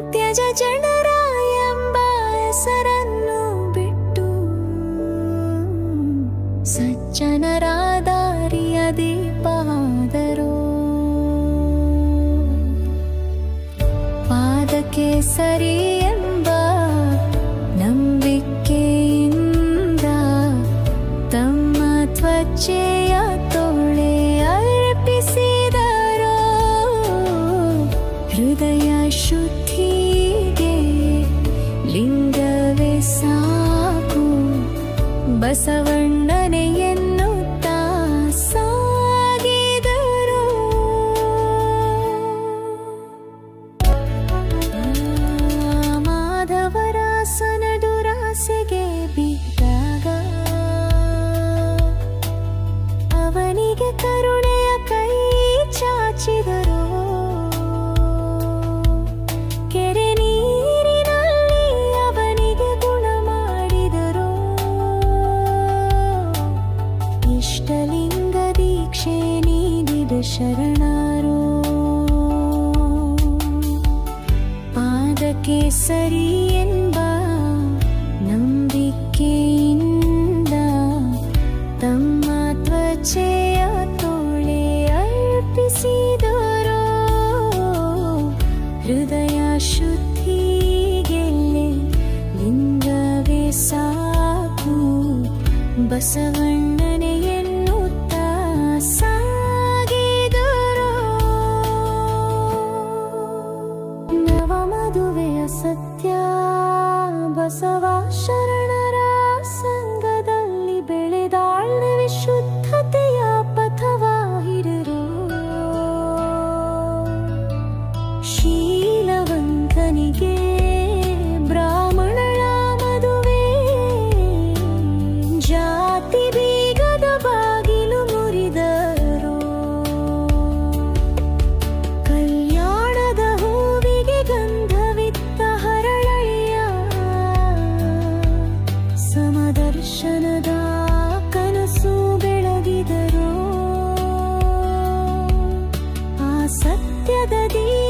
ತ್ಯಜ ಜನರ ಎಂಬ ಹೆಸರನ್ನು ಬಿಟ್ಟು ಸಜ್ಜನರ ದಾರಿಯ ದೀಪಾದರು. ಪಾದಕ್ಕೆ ಸರಿ ಎಂಬ ನಂಬಿಕೆಯಿಂದ ತಮ್ಮ ತ್ವಚೆಯ ತೋಳೆ ಹೃದಯ ಶುದ್ಧಿಗೆ ಲಿಂಗವೇ ಸಾಕು ಬಸವಣ್ಣನೆ ಇಷ್ಟಲಿಂಗ ದೀಕ್ಷೆ ನೀಡಿದ ಶರಣರು. ಪಾದಕ್ಕೆ ಸರಿ ಎಂಬ ನಂಬಿಕೆಯಿಂದ ತಮ್ಮ ತ್ವಚೆಯ ತೋಳೆ ಅರ್ಪಿಸಿದರೋ. ಹೃದಯ ಶುದ್ಧಿಗೆ ಲಿಂಗವೇ ಸಾಕು ಬಸವಣ್ಣನೆ ಬಸವ ಶರಣರ ಸಂಘದಲ್ಲಿ ಬೆಳೆದಾಳ್ನ ವಿಶುದ್ಧತೆಯ ಪಥವಾಹಿರರು ಶ್ರೀ 月的地